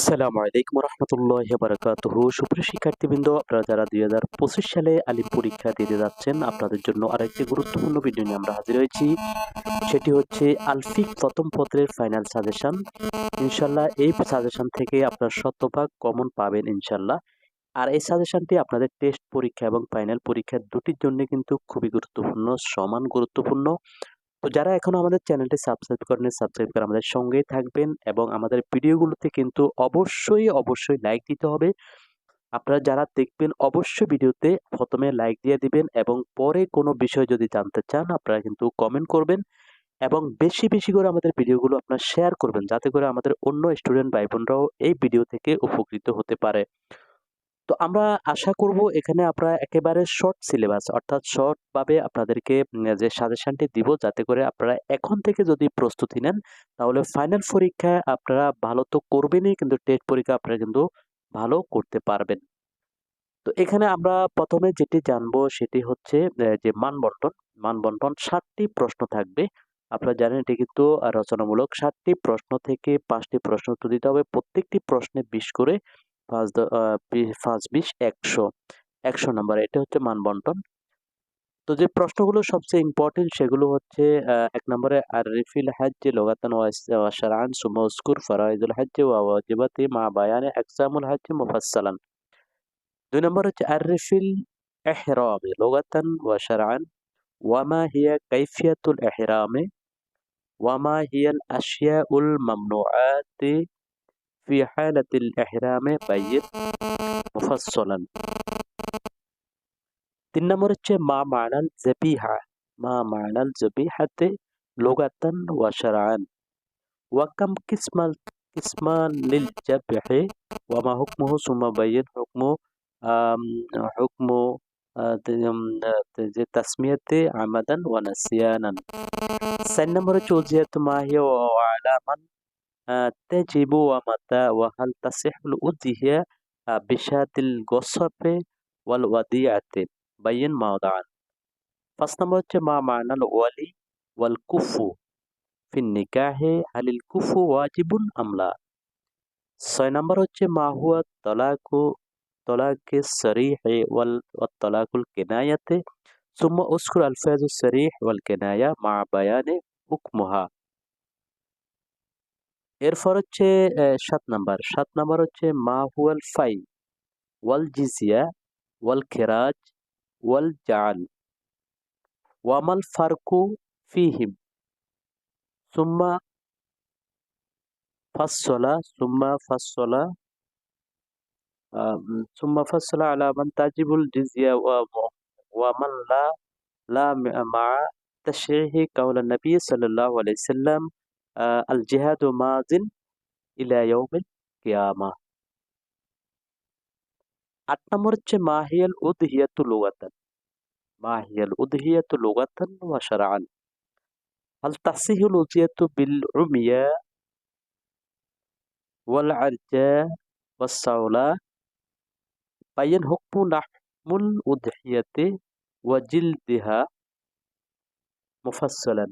আসসালামু আলাইকুম রহমতুল্লাহ বারকাতুহ। সুপ্রিয় শিক্ষার্থীবৃন্দ, আপনারা যারা দুই হাজার পঁচিশ সালে আলিম পরীক্ষা দিতে যাচ্ছেন, আপনাদের জন্য আরেকটি গুরুত্বপূর্ণ ভিডিও নিয়ে আমরা হাজির হয়েছি। সেটি হচ্ছে আলফিক প্রথম পত্রের ফাইনাল সাজেশন ইনশাল্লাহ এই সাজেশন থেকে আপনার শতভাগ কমন পাবেন ইনশাল্লাহ আর এই সাজেশনটি আপনাদের টেস্ট পরীক্ষা এবং ফাইনাল পরীক্ষা দুটির জন্য কিন্তু খুবই গুরুত্বপূর্ণ, সমান গুরুত্বপূর্ণ। তো যারা এখনও আমাদের চ্যানেলটি সাবস্ক্রাইব করেন সাবস্ক্রাইব করে আমাদের সঙ্গেই থাকবেন এবং আমাদের ভিডিওগুলোতে কিন্তু অবশ্যই অবশ্যই লাইক দিতে হবে। আপনারা যারা দেখবেন অবশ্যই ভিডিওতে প্রথমে লাইক দিয়ে দিবেন এবং পরে কোনো বিষয় যদি জানতে চান, আপনারা কিন্তু কমেন্ট করবেন এবং বেশি বেশি করে আমাদের ভিডিওগুলো আপনারা শেয়ার করবেন, যাতে করে আমাদের অন্য স্টুডেন্ট ভাই বোনরাও এই ভিডিও থেকে উপকৃত হতে পারে। তো আমরা আশা করব এখানে আমরা একেবারে শর্ট সিলেবাস অর্থাৎ শর্টভাবে আপনাদেরকে যে সাজেশনটি দিব যাতে করে আপনারা এখন থেকে যদি প্রস্তুতি নেন তাহলে ফাইনাল পরীক্ষায় আপনারা ভালো তো করবেনই কিন্তু টেস্ট পরীক্ষা আপনারা কিন্তু ভালো করতে পারবেন। তো এখানে আমরা প্রথমে যেটি জানব সেটি হচ্ছে যে মানবন্টন। মানবন্টন ষাটটি প্রশ্ন থাকবে। আপনারা জানেন এটি কিন্তু রচনামূলক। ষাটটি প্রশ্ন থেকে পাঁচটি প্রশ্ন উত্তর দিতে হবে। প্রত্যেকটি প্রশ্নে বিশ করে পাঁচ পাঁচ, বিশ, একশো। একশো নাম্বার, এটা হচ্ছে মানবন্টন। তো যে প্রশ্নগুলো সবচেয়ে ইম্পর্টেন্ট সেগুলো হচ্ছে এক নম্বরে আর রিফিল হাজ্জ লোগাতান ওয়াশারান সুমস্কুর ফরাইদুল হাজ্জ ওয়াজিবাতি মা বায়ানে আকসামুল হাজ্জ মুফাসসালান। দুই নম্বর হচ্ছে আর রিফিল এহরামে, লোগাতান ওয়াশারান ওয়ামা হিয়া কাইফিয়াতুল এহরামে ওয়ামা হিয়াল আশিয়া উল মামনুআতি في حالة الإحرام بين مفصلا তিন নম্বর হচ্ছে মা মানাল জবিহা মা মানাল জবিহাতে লোগাতান ওয়া শারআন ওয়াকাম কিসমাল কিসমান লিল জাবহি ওয়া মা হুকমুহু সুম্মা বাইয়িন হুকমু হুকমু যে তাসমিয়াতে আমাদান ওয়া নাসিয়ানান চার নম্বর হচ্ছে উজিয়াত মাহিয়া ওয়া আলামান تجب ومتى وهل تصح الأضحية بشاة القصب والوديعة بين موضعا ফার্স্ট নাম্বার হচ্ছে মা মানাল ওয়ালি ওয়াল কুফু ফিন নিকাহে হালিল কুফু ওয়াজিবুন আমলা ছয় নাম্বার হচ্ছে মা হুয়া তলাকু তলাকে সরিহে ওয়াল তলাকুল কেনায়াতে সুম্মা উস্কুর আলফাজু সরিহ ওয়াল কেনায়া মা বায়ানে হুকমুহা এরপর হচ্ছে সাত নাম্বার। সাত নাম্বার হচ্ছে মা ফাই, ওয়াল জিজিয়া, ওয়াল খেরাজ, ওয়াল জাল ওয়ামাল ফারকু ফিহিম। সুম্মা ফাসলা সুম্মা ফাসলা সুম্মা ফাসলা আলা মান তাজিবুল জিজিয়া ওয়ামান লা লা মা কাউলা নবী সাল্লাল্লাহু আলাইহি সাল্লাম। আল জিহাদু মাজিন ইলা ইয়াউমিল কিয়ামা আট নম্বর হচ্ছে মাহিয়াল উদহিয়াতু লুগাতান মাহিয়াল উদহিয়াতু লুগাতান ওয়া শারআন هل تصح الأضحية بالعمياء والعرجاء والصولة بين حكم لحم الأضحية وجلدها مفصلا